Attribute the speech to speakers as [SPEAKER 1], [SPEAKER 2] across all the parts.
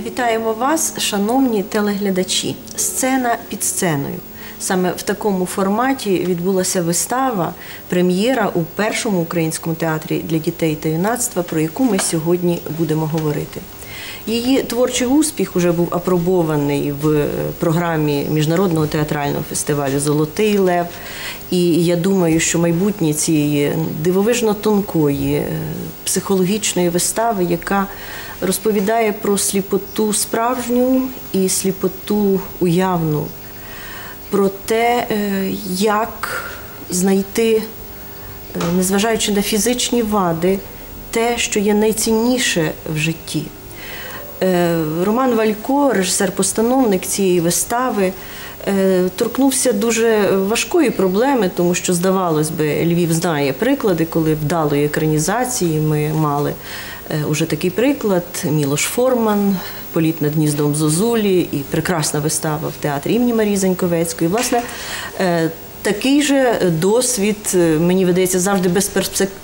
[SPEAKER 1] Вітаємо вас, шановні телеглядачі. Сцена під сценою. Саме в такому форматі відбулася вистава, прем'єра у першому українському театрі для дітей та юнацтва, про яку ми сьогодні будемо говорити. Її творчий успіх уже був апробований в е, програмі міжнародного театрального фестивалю Золотий Лев. І я думаю, що майбутнє цієї дивовижно тонкої е, психологічної вистави, яка розповідає про сліпоту справжню і сліпоту уявну, про те, е, як знайти, незважаючи на фізичні вади, те, що є найцінніше в житті. Е, Роман Валько, режисер-постановник цієї вистави, е, торкнувся дуже важкої проблеми, тому що, здавалось би, Львів знає приклади, коли вдалої екранізації ми мали е, уже такий приклад: Мілош Форман, Політ над гніздом Зозулі і прекрасна вистава в театрі імені Марії Заньковецької. Власне, Такий же досвід, е, мені видається, завжди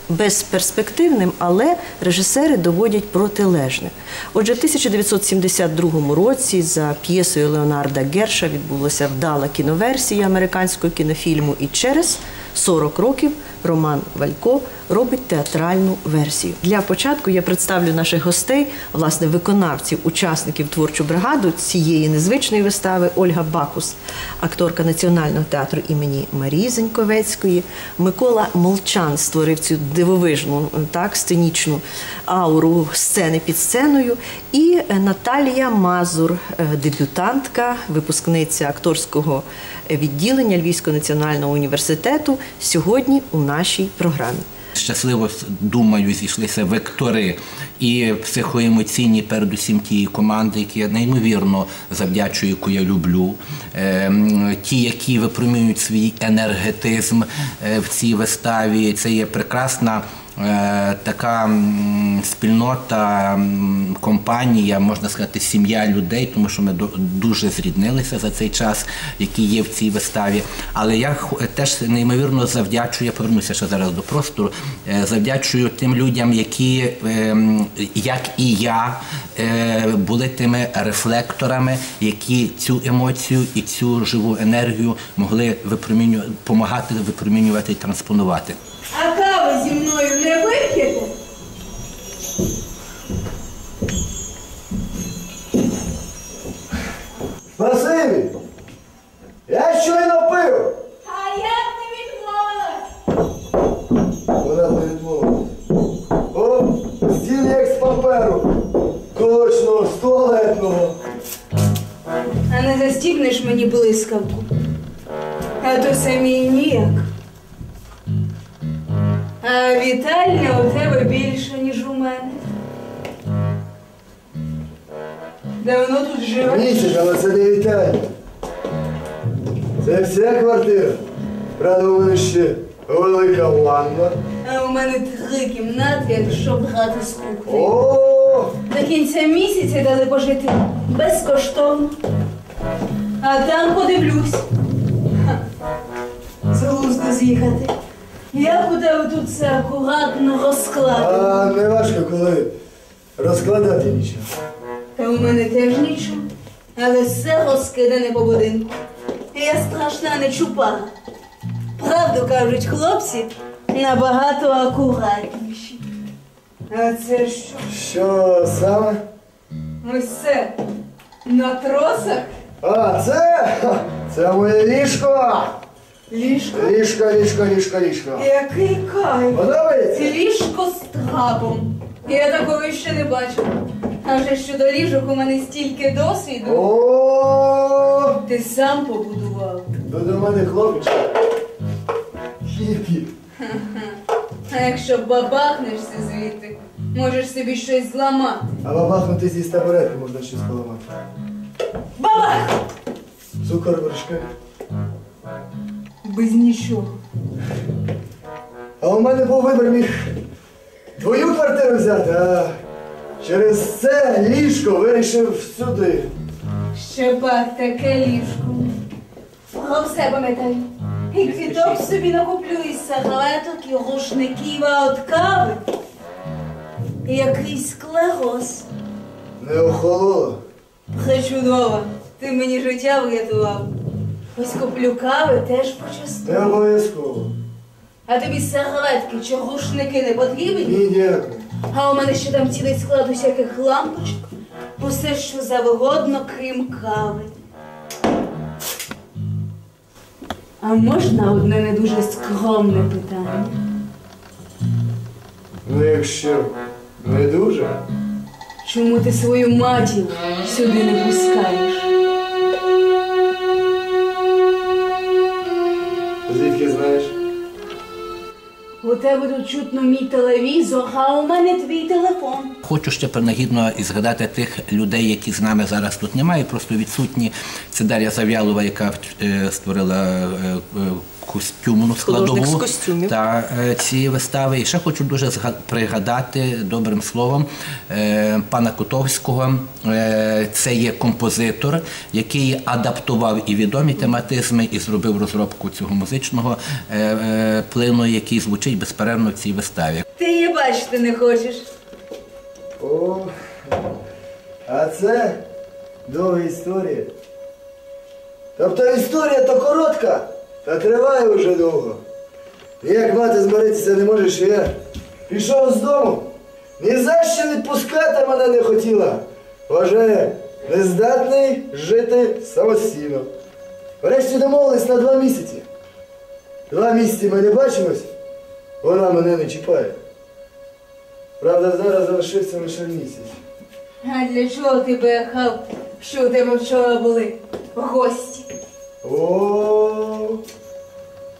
[SPEAKER 1] безперспективним, але режисери доводять протилежне. Отже, в 1972 році за п'єсою Леонарда Герша відбулася вдала кіноверсія американського кінофільму, і через 40 років Роман Валько робить театральну версію. Для початку я представлю наших гостей, власне, виконавців, учасників творчу бригаду цієї незвичної вистави Ольга Бакус, акторка Національного театру імені Марії Заньковецької. Микола Молчан створив цю дивовижну так, сценічну ауру сцени під сценою. І Наталія Мазур, е, дебютантка, випускниця акторського відділення Львівського національного університету, сьогодні у нашій програмі.
[SPEAKER 2] Щасливо думаю, зійшлися вектори і психоемоційні, передусім тієї команди, які я неймовірно завдячую, яку я люблю. Ем, Ті, які випромінюють свій енергетизм е, в цій виставі, це є прекрасна. Е, Така спільнота, компанія, можна сказати, сім'я людей, тому що ми дуже зріднилися за цей час, який є в цій виставі. Але я хо- теж неймовірно завдячую, я повернуся ще зараз до простору. е, Завдячую тим людям, які, як і я, е, були тими рефлекторами, які цю емоцію і цю живу енергію могли випромінювати, допомагати випромінювати і транспонувати.
[SPEAKER 3] А каву зі мною мені блискавку. А то самі ніяк. А вітальня у тебе більше, ніж у мене. Давно тут живеш?
[SPEAKER 4] Місяць, але це не вітальня. Це вся квартира. Правда, у мене ще велика ванна.
[SPEAKER 3] А у мене три кімнати, якщо брати з кухні.
[SPEAKER 4] О,
[SPEAKER 3] До кінця місяця дали пожити безкоштовно. А там подивлюсь. З глузду з'їхати. Як у тебе тут все акуратно розкладено.
[SPEAKER 4] а не важко, коли розкладати нічого.
[SPEAKER 3] Та у мене теж нічого. Але все розкидане по будинку. Я страшна не чупара. Правду кажуть хлопці, набагато акуратніші. А це що?
[SPEAKER 4] Що саме?
[SPEAKER 3] Ось це на тросах
[SPEAKER 4] А, це? Це моє ліжко!
[SPEAKER 3] ліжко.
[SPEAKER 4] Ліжко, ліжко, ліжко, ліжко.
[SPEAKER 3] Який кайф!
[SPEAKER 4] Подобається?
[SPEAKER 3] Ліжко з трапом. Я такого ще не бачила. А вже щодо ліжок у мене стільки досвіду.
[SPEAKER 4] О,
[SPEAKER 3] Ти сам побудував.
[SPEAKER 4] то до мене хлопчик. Хіпі.
[SPEAKER 3] А якщо бабахнешся звідти, можеш собі щось зламати.
[SPEAKER 4] А бабахнути зі табуретки можна щось поламати.
[SPEAKER 3] Бабах!
[SPEAKER 4] Цукор вершки.
[SPEAKER 3] Без нічого.
[SPEAKER 4] А у мене був вибір міг твою квартиру взяти, а через це ліжко вирішив сюди.
[SPEAKER 3] Ще пак таке ліжко. Про все пам'ятаю. І квіток собі накуплю, і серветок, і рушників, а от кави. І якийсь склероз.
[SPEAKER 4] Не охололо.
[SPEAKER 3] Пречудово. Ти мені життя врятував. Ось куплю кави теж
[SPEAKER 4] Не
[SPEAKER 3] почастую.
[SPEAKER 4] обов'язково.
[SPEAKER 3] А тобі серветки чи рушники не потрібні?
[SPEAKER 4] Ні, дякую.
[SPEAKER 3] А у мене ще там цілий склад усяких лампочок. Усе, що завгодно, крім кави. А можна одне не дуже скромне питання?
[SPEAKER 4] Ну, якщо не дуже.
[SPEAKER 3] Чому ти свою матір сюди не пускаєш?
[SPEAKER 4] Звідки знаєш?
[SPEAKER 3] У тебе тут чутно мій телевізор, а у мене твій телефон.
[SPEAKER 2] Хочу ще принагідно і згадати тих людей, які з нами зараз тут немає, просто відсутні. Це Дар'я Зав'ялова, яка е, створила е, е, костюмну складову та е, ці вистави. І ще хочу дуже пригадати добрим словом е, пана Котовського. Е, Це є композитор, який адаптував і відомі тематизми, і зробив розробку цього музичного плину, який звучить безперервно в цій виставі.
[SPEAKER 3] Ти її бачити не хочеш.
[SPEAKER 4] О, а це довга історія. Тобто історія то коротка, та триває вже довго. І як мати змиритися не може, що я пішов з дому. Ні за що відпускати мене не хотіла. Вважає, нездатний жити самостійно. Врешті домовились на два місяці. Два місяці ми не бачимось, вона мене не чіпає. Правда, зараз залишився лише місяць.
[SPEAKER 3] А для чого ти брехав, що у тебе вчора були гості?
[SPEAKER 4] О,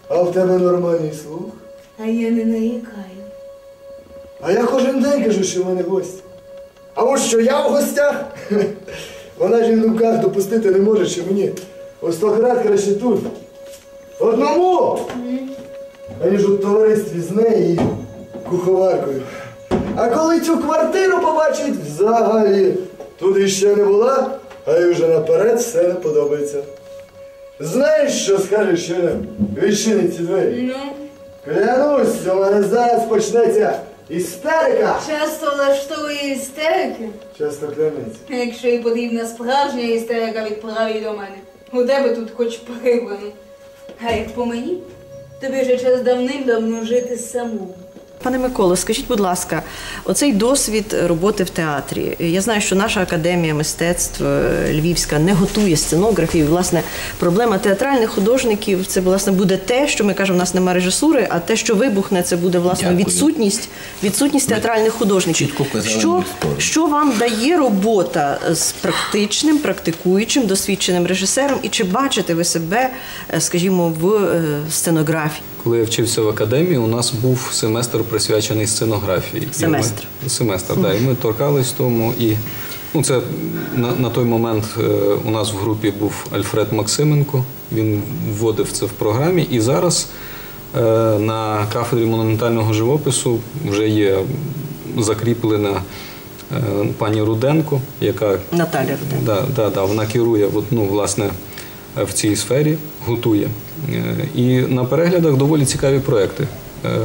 [SPEAKER 4] а в тебе нормальний слух.
[SPEAKER 3] А я не нарікаю.
[SPEAKER 4] А я кожен день кажу, що в мене гості. А ось що я в гостях? Вона ж і в думках допустити не може, що мені о сто крат краще тут. Одному! Аніж у товаристві з нею і куховаркою. А коли цю квартиру побачить взагалі, туди ще не була, а й вже наперед все не подобається. Знаєш, що скажеш, що не відчинить ці двері?
[SPEAKER 3] Ну,
[SPEAKER 4] Клянусь, у мене зараз почнеться істерика.
[SPEAKER 3] часто влаштовує істерики.
[SPEAKER 4] Часто клянеться.
[SPEAKER 3] Якщо і потрібна справжня істерика, відправ її до мене. У тебе тут хоч прибрано. А як по мені, тобі вже час давним-давно жити самому.
[SPEAKER 1] Пане Миколо, скажіть, будь ласка, оцей досвід роботи в театрі. Я знаю, що наша академія мистецтв е, Львівська не готує сценографів. Власне, проблема театральних художників це власне буде те, що ми кажемо, в нас немає режисури, а те, що вибухне, це буде власне
[SPEAKER 2] Дякую.
[SPEAKER 1] відсутність, відсутність театральних художників.
[SPEAKER 2] чітко
[SPEAKER 1] Що, що вам дає робота з практичним, практикуючим, досвідченим режисером, і чи бачите ви себе, е, скажімо, в е, сценографії?
[SPEAKER 5] Коли я вчився в академії, у нас був семестр присвячений сценографії. І ми-
[SPEAKER 1] Семестр.
[SPEAKER 5] семестр, да. І ми торкались тому. І ну, це на, на той момент е, у нас в групі був Альфред Максименко. Він вводив це в програмі. І зараз е, на кафедрі монументального живопису вже є закріплена е, пані Руденко, яка
[SPEAKER 1] Наталя Руденко.
[SPEAKER 5] Да, да, да, вона керує от, ну, власне, в цій сфері, готує. Е, І на переглядах доволі цікаві проекти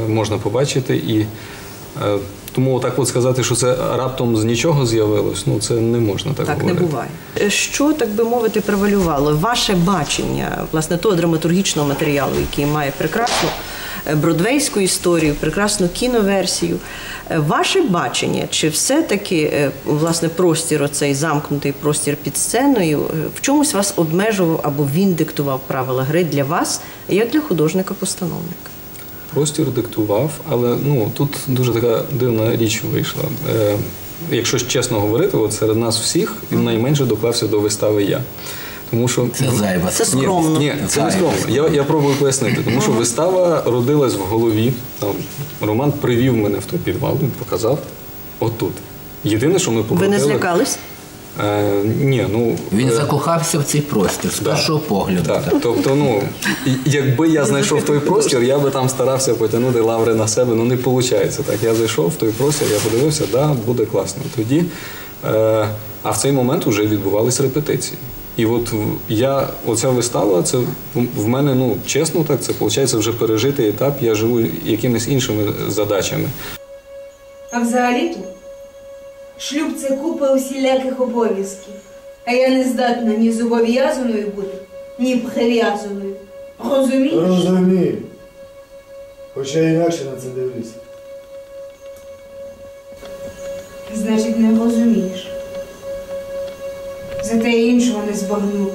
[SPEAKER 5] можна побачити. І е, тому так от сказати, що це раптом з нічого з'явилось, ну це не можна так,
[SPEAKER 1] Так не буває. Е, Що так би мовити превалювало? Ваше бачення власне того драматургічного матеріалу, який має прекрасну е, бродвейську історію, прекрасну кіноверсію. Е, Ваше бачення, чи все-таки е, власне простір, оцей замкнутий простір під сценою, е, в чомусь вас обмежував або він диктував правила гри для вас, як для художника-постановника?
[SPEAKER 5] Простір диктував, але ну тут дуже така дивна річ вийшла. Е, якщо чесно говорити, от серед нас всіх він найменше доклався до вистави я. Тому що
[SPEAKER 2] Це зайва.
[SPEAKER 1] Це скромно.
[SPEAKER 5] Ні, ні, це не скромно. Я, я пробую пояснити, тому що вистава родилась в голові. Там Роман привів мене в той підвал, він показав отут. Єдине, що ми
[SPEAKER 1] Ви не злякались?
[SPEAKER 5] Е, ні, ну
[SPEAKER 2] Він
[SPEAKER 5] е,
[SPEAKER 2] закохався в цей простір з першого погляду.
[SPEAKER 5] так, тобто, ну якби я знайшов той простір, я би там старався потягнути лаври на себе. Ну не виходить. Так, я зайшов в той простір, я подивився, да, буде класно. Тоді, е, а в цей момент вже відбувались репетиції. І от я, оця вистава, це в- в мене, ну чесно, так, це виходить вже пережитий етап. Я живу якимись іншими задачами.
[SPEAKER 3] А взагалі-то Шлюб це купа усіляких обов'язків. А я не здатна ні зобов'язаною бути, ні прив'язаною. Розумієш?
[SPEAKER 4] Розумію. Хоча я інакше на це дивлюсь.
[SPEAKER 3] Значить, не розумієш. Зате я іншого не збагну.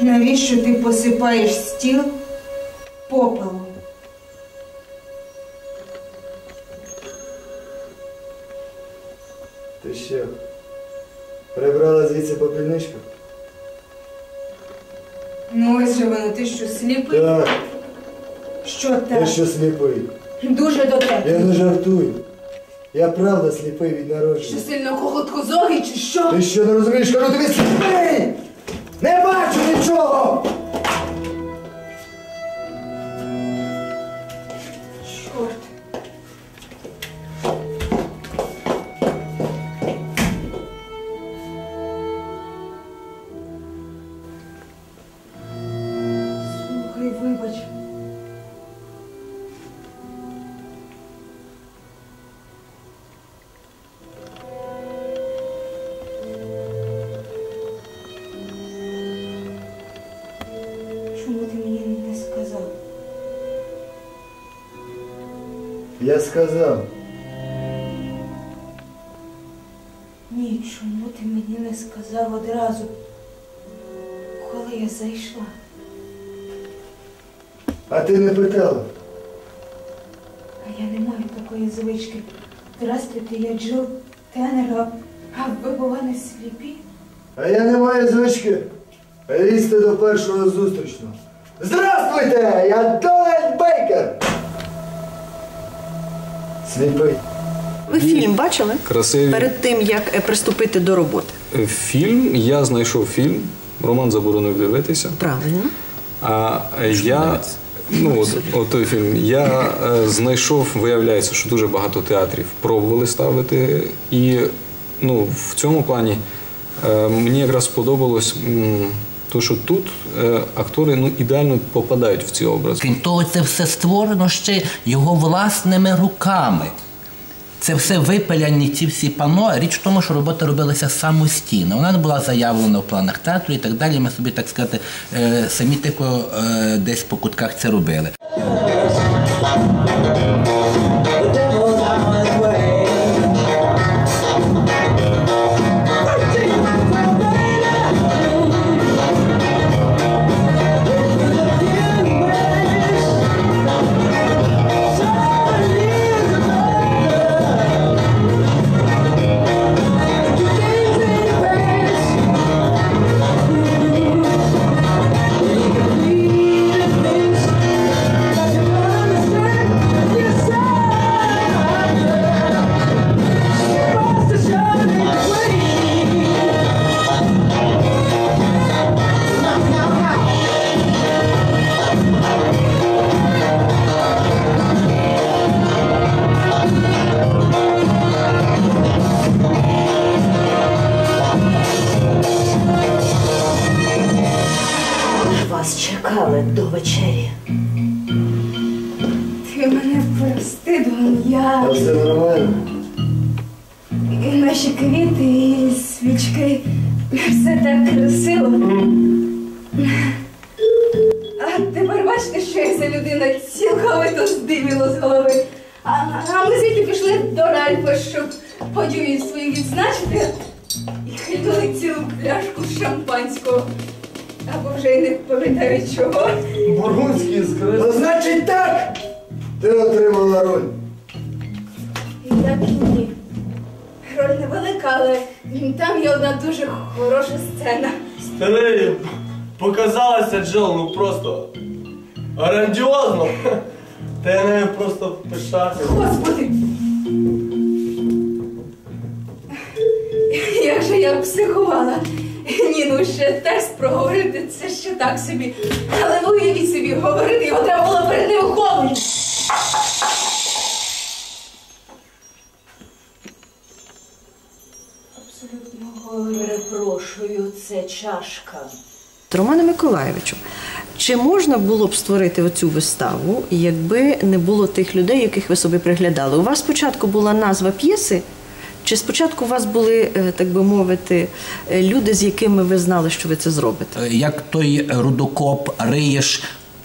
[SPEAKER 3] Навіщо ти посипаєш стіл попелом?
[SPEAKER 4] Прибрала звідси попільничку?
[SPEAKER 3] Ну ось же воно, ти що сліпий?
[SPEAKER 4] Так,
[SPEAKER 3] Що
[SPEAKER 4] я
[SPEAKER 3] так?
[SPEAKER 4] що сліпий.
[SPEAKER 3] Дуже до тебе.
[SPEAKER 4] Я не жартую. Я правда сліпий від
[SPEAKER 3] Що
[SPEAKER 4] народження.
[SPEAKER 3] сильно зоги, чи що?
[SPEAKER 4] Ти що не розумієш, кажу тобі сліпий! Не бачу нічого!
[SPEAKER 3] Сказав, Ні, чому ти мені не сказав одразу, коли я зайшла?
[SPEAKER 4] а ти не питала.
[SPEAKER 3] А я не маю такої звички. Здрастуйте, я Джил Теннер, а ви була не сліпі?
[SPEAKER 4] А я не маю звички лізти до першого зустрічного. Здравствуйте! Я Дональд Бейкер! Сліпий.
[SPEAKER 1] Ви фільм бачили
[SPEAKER 5] Красиві.
[SPEAKER 1] перед тим, як е, приступити до роботи?
[SPEAKER 5] Е, Фільм, я знайшов фільм, Роман заборонив дивитися.
[SPEAKER 1] Правильно.
[SPEAKER 5] А е, я. Ну, от, от той фільм. Я е, знайшов, виявляється, що дуже багато театрів пробували ставити. І ну, в цьому плані е, мені якраз сподобалось, м, то, що тут е, актори ну, ідеально попадають в ці образи.
[SPEAKER 2] Крім того, це все створено ще його власними руками. Це все випиляні ці всі пано. Річ в тому, що робота робилася самостійно. Вона не була заявлена в планах театру і так далі. Ми собі, так сказати, е, самі тихо е, десь по кутках це робили.
[SPEAKER 4] Роль
[SPEAKER 3] невелика, але там є одна дуже хороша сцена.
[SPEAKER 6] Старий, показалася Джил, ну просто грандіозно. Та я нею просто пишався.
[SPEAKER 3] Господи! Як же я психувала. Ні, ну ще текст проговорити, це ще так собі. Але ну уявіть собі, говорити його треба було перед ним голою. Перепрошую, це чашка.
[SPEAKER 1] Романе Миколаєвичу, чи можна було б створити оцю виставу, якби не було тих людей, яких ви собі приглядали? У вас спочатку була назва п'єси Чи спочатку у вас були, е, так би мовити, е, люди, з якими ви знали, що ви це зробите?
[SPEAKER 2] Е, Як той рудокоп риєш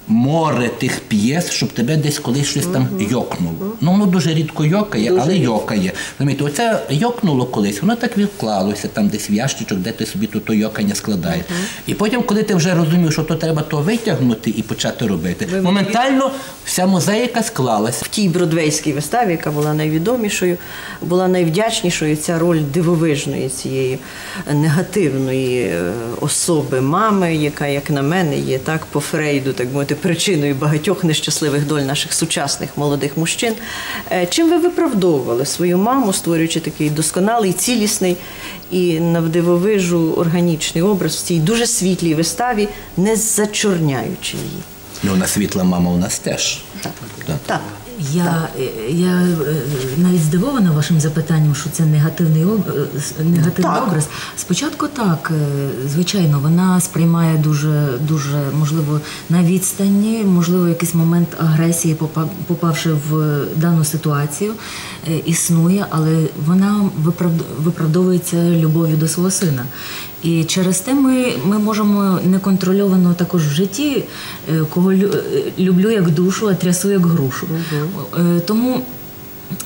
[SPEAKER 2] море тих п'єс, щоб тебе десь колись щось там йокнуло. Ну воно дуже рідко йокає, але йокає. Розумієте, оце йокнуло колись, воно так відклалося там десь в ящичок, де ти собі тут то йокання складає. І потім, коли ти вже розумів, що то треба то витягнути і почати робити, моментально вся мозаїка склалася.
[SPEAKER 1] В тій бродвейській виставі, яка була найвідомішою, була найвдячнішою ця роль дивовижної цієї негативної е, особи мами, яка, як на мене, є так по Фрейду, так мовити, причиною багатьох нещасливих доль наших сучасних молодих мужчин. Е, Чим ви виправдовували свою маму, створюючи такий досконалий, цілісний і навдивовижу органічний образ в цій дуже світлій виставі, не зачорняючи її?
[SPEAKER 2] Ну, вона світла мама у нас теж.
[SPEAKER 1] Так.
[SPEAKER 2] Так.
[SPEAKER 1] Так.
[SPEAKER 7] Я, я е, навіть здивована вашим запитанням, що це негативний об... е, негативний
[SPEAKER 1] Так.
[SPEAKER 7] образ. Спочатку так, е, звичайно, вона сприймає дуже, дуже можливо на відстані, можливо, якийсь момент агресії, попа- попавши в дану ситуацію, е, існує, але вона виправд- виправдовується любов'ю до свого сина. І через те ми, ми можемо неконтрольовано також в житті, е, кого лю- е, люблю як душу, а трясу як грушу. Е, Тому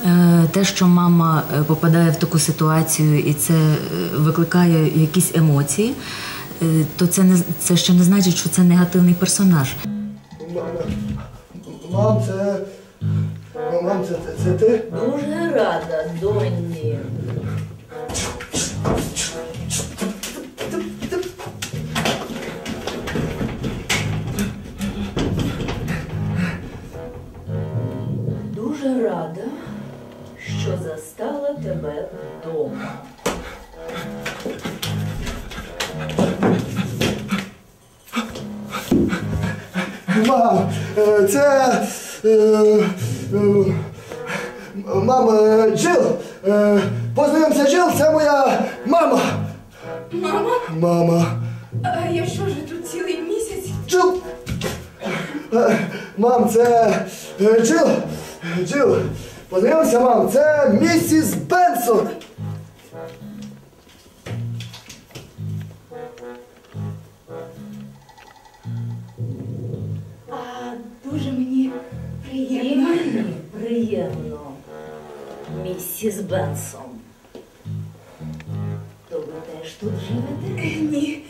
[SPEAKER 7] е, те, що мама е, попадає в таку ситуацію і це е, викликає якісь емоції, е, то це не це ще не значить, що це негативний персонаж.
[SPEAKER 4] Мам, це. Мам, це, це, це ти?
[SPEAKER 8] Дуже рада, донні. Тебе вдома.
[SPEAKER 4] Мам, е, це. е, е, Мам, е, Джил, познайомся, Джил, це моя мама.
[SPEAKER 9] Мама,
[SPEAKER 4] Мама.
[SPEAKER 9] а я що ж тут цілий місяць?
[SPEAKER 4] Джил. Мам, це Джил. Джил. Познайомся, мам, це місіс Бенсон.
[SPEAKER 9] А дуже мені приємно.
[SPEAKER 8] мені приємно, місіс Бенсон. То ви теж тут живете?
[SPEAKER 9] Ні,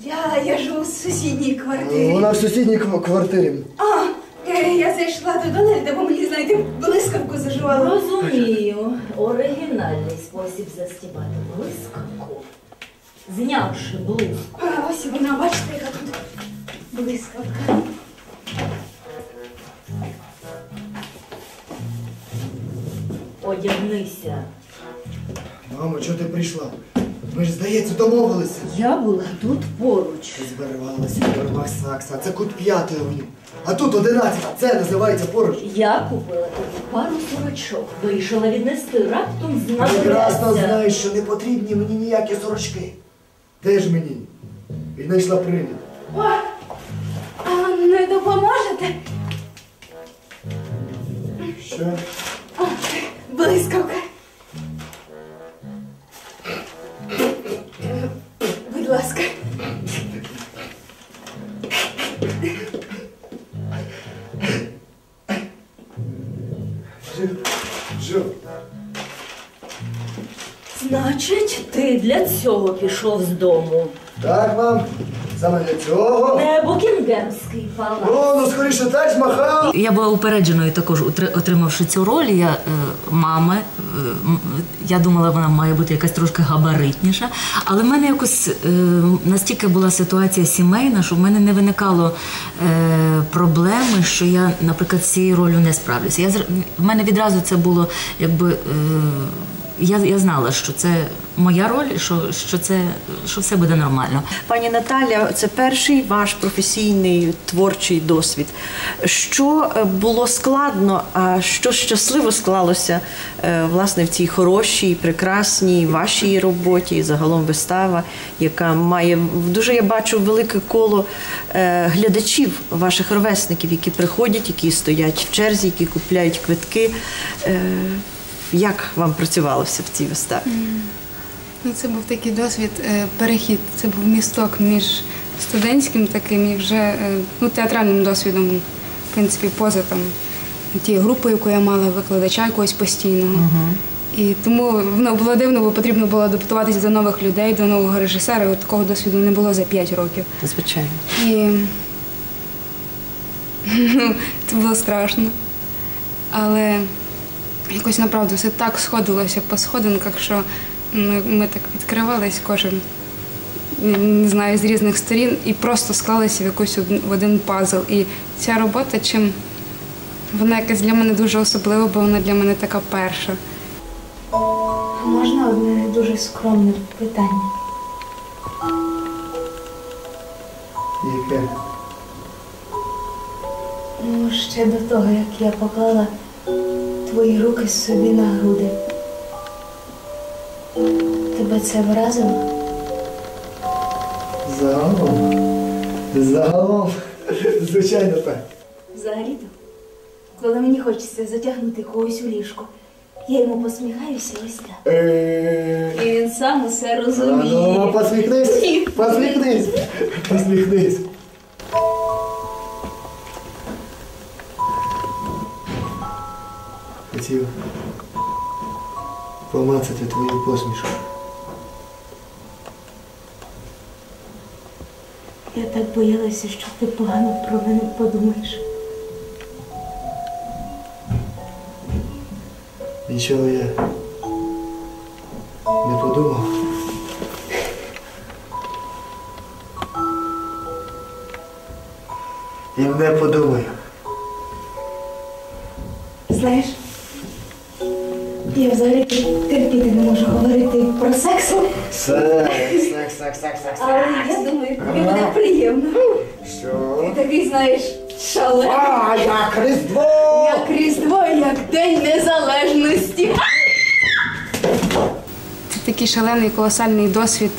[SPEAKER 9] я, я живу в сусідній квартирі.
[SPEAKER 4] Вона в сусідній квартирі.
[SPEAKER 9] А, е, я зайшла до Дональда, бо мені, знаєте, блискавку заживала.
[SPEAKER 8] Розумію, оригінальний спосіб застібати блискавку, знявши блиск.
[SPEAKER 9] А ось вона, бачите, яка тут блискавка.
[SPEAKER 8] Одягнися.
[SPEAKER 4] Мамо, чого ти прийшла? Ми ж, здається, домовилися.
[SPEAKER 8] Я була тут поруч.
[SPEAKER 4] Збервалася в торбах Сакса, це кут п'ятої авеню. А тут одинадцята, це називається поруч.
[SPEAKER 8] Я купила тобі пару сорочок, вирішила віднести раптом
[SPEAKER 4] Прекрасно
[SPEAKER 8] знадобляться.
[SPEAKER 4] знаєш, що не потрібні мені ніякі сорочки. Де ж мені? Віднайшла привід.
[SPEAKER 9] О, а не допоможете?
[SPEAKER 4] Що?
[SPEAKER 9] О, блискавка. Ласка.
[SPEAKER 4] Джо.
[SPEAKER 8] Значить, ти для цього пішов з дому.
[SPEAKER 4] Так, мам, саме для цього.
[SPEAKER 8] Не Букінгемський палац.
[SPEAKER 4] О, ну скоріше так змахав.
[SPEAKER 7] Я була упередженою також, утри- отримавши цю роль. Я е, мами, е, я думала, вона має бути якась трошки габаритніша. Але в мене якось е, настільки була ситуація сімейна, що в мене не виникало е, проблеми, що я, наприклад, з цією ролью не справлюся. Я в мене відразу це було якби. Е, я, я знала, що це моя роль, що, що це що все буде нормально.
[SPEAKER 1] Пані Наталя, це перший ваш професійний творчий досвід. Що е, було складно, а що щасливо склалося е, власне в цій хорошій, прекрасній вашій роботі і загалом вистава, яка має дуже я бачу велике коло е, глядачів, ваших ровесників, які приходять, які стоять в черзі, які купляють квитки. Як вам працювалося в цій виставі?
[SPEAKER 9] Ну, це був такий досвід, е, перехід. Це був місток між студентським таким і вже е, ну, театральним досвідом, в принципі, поза там тією групою, яку я мала, викладача якогось постійного. І тому воно було дивно, бо потрібно було адаптуватися до нових людей, до нового режисера. От такого досвіду не було за 5 років.
[SPEAKER 1] Звичайно.
[SPEAKER 9] І ну, це було страшно. Але якось направду все так сходилося по сходинках, що ми, ми так відкривались кожен, не- знаю, з різних сторін, і просто склалися в якусь в один пазл. І ця робота, чим вона якась для мене дуже особлива, бо вона для мене така перша.
[SPEAKER 3] Можна одне дуже скромне питання?
[SPEAKER 4] Яке?
[SPEAKER 3] Ну, ще до того, як я поклала твої руки собі на груди. Тебе це вразило?
[SPEAKER 4] Загалом. Загалом. Звичайно так.
[SPEAKER 3] Взагалі-то, коли мені хочеться затягнути когось у ліжко, я йому посміхаюся ось так.
[SPEAKER 4] Е,
[SPEAKER 3] І він сам усе
[SPEAKER 4] а ну,
[SPEAKER 3] розуміє.
[SPEAKER 4] Посміхнись. Посміхнись. Посміхнись. Хотів помацати твою посмішку.
[SPEAKER 3] Я так боялася, що ти погано про мене подумаєш.
[SPEAKER 4] Нічого я не подумав. І не подумаю.
[SPEAKER 3] Знаєш, я взагалі терпіти не можу говорити про секс,
[SPEAKER 4] Секс,
[SPEAKER 3] але я думаю, тобі буде приємно.
[SPEAKER 4] Що?
[SPEAKER 3] Ти такий, знаєш, шалений.
[SPEAKER 4] А, як Різдво!
[SPEAKER 3] Як Різдво, як День Незалежності.
[SPEAKER 9] Це такий шалений, колосальний досвід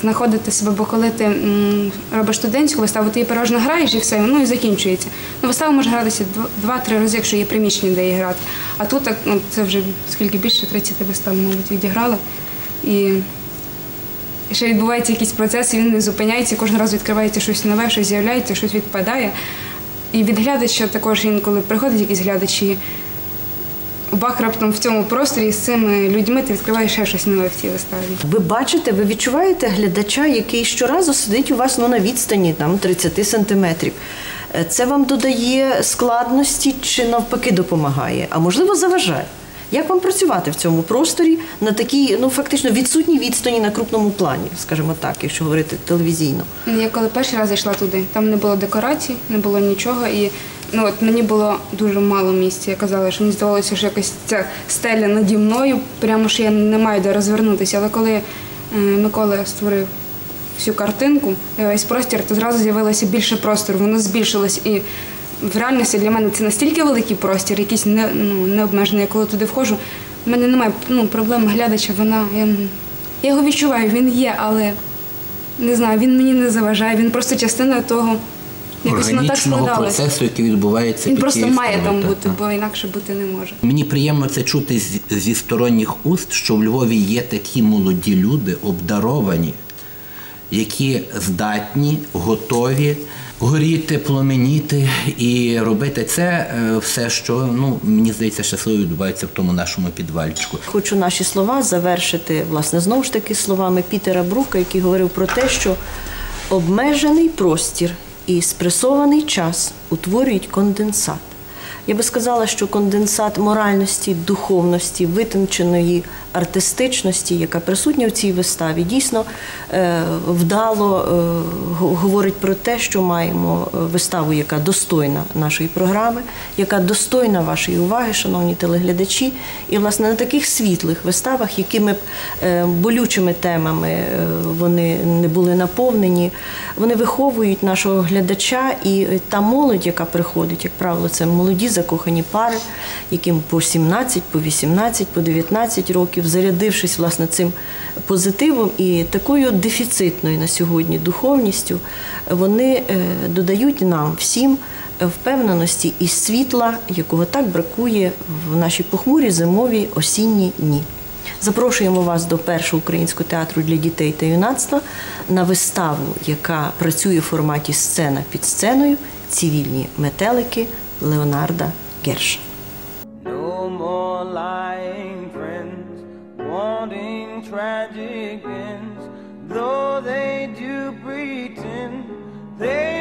[SPEAKER 9] знаходити себе, бо коли ти м, робиш студентську виставу, ти її переважно граєш і все, ну і закінчується. Ну, вистава може гратися два-три рази, якщо є приміщення, де її грати. А тут так, ну, це вже скільки більше 30 вистав, мабуть, відіграла. І, ще відбувається якийсь процес, він не зупиняється, кожен раз відкривається щось нове, щось з'являється, щось відпадає. І від глядача також інколи приходять якісь глядачі. Бах раптом в цьому просторі з цими людьми ти відкриваєш ще щось нове в цій виставі.
[SPEAKER 1] Ви бачите, ви відчуваєте глядача, який щоразу сидить у вас ну, на відстані там, 30 сантиметрів. Е, Це вам додає складності чи навпаки допомагає, а можливо заважає. Як вам працювати в цьому просторі на такій, ну фактично відсутній відстані на крупному плані, скажімо так, якщо говорити телевізійно?
[SPEAKER 9] Я коли перший раз зайшла туди, там не було декорацій, не було нічого. І ну, от мені було дуже мало місця. Я казала, що мені здавалося, що якась ця стеля наді мною, прямо що я не маю де розвернутися. Але коли е, Микола створив всю картинку, весь простір, то зразу з'явилося більше простору, воно збільшилось. І в реальності для мене це настільки великий простір, якийсь не, ну, необмежений. Я коли туди входжу, в мене немає ну, проблем глядача, вона. Я, я його відчуваю, він є, але не знаю, він мені не заважає, він просто частина того. Якось воно так
[SPEAKER 2] процесу, який відбувається
[SPEAKER 9] Він
[SPEAKER 2] під
[SPEAKER 9] просто має там бути, бо інакше бути не може.
[SPEAKER 2] Мені приємно це чути з- зі сторонніх уст, що в Львові є такі молоді люди, обдаровані, які здатні, готові горіти, пламеніти і робити це е, все, що ну мені здається, щасливо відбувається в тому нашому підвальчику.
[SPEAKER 1] Хочу наші слова завершити, власне, знову ж таки словами Пітера Брука, який говорив про те, що обмежений простір і спресований час утворюють конденсат. Я би сказала, що конденсат моральності, духовності, витонченої артистичності, яка присутня в цій виставі, дійсно е, вдало е, говорить про те, що маємо е, виставу, яка достойна нашої програми, яка достойна вашої уваги, шановні телеглядачі. І, власне, на таких світлих виставах, якими б болючими темами вони не були наповнені, вони виховують нашого глядача і та молодь, яка приходить, як правило, це молоді закохані пари, яким по 17, по 18, по 19 років, зарядившись власне цим позитивом і такою дефіцитною на сьогодні духовністю, вони е, додають нам всім впевненості і світла, якого так бракує в наші похмурі зимові осінні дні. Запрошуємо вас до першого українського театру для дітей та юнацтва на виставу, яка працює в форматі сцена під сценою цивільні метелики Leonarda Gersh.
[SPEAKER 10] No more lying friends, wanting tragic ends, though they do pretend they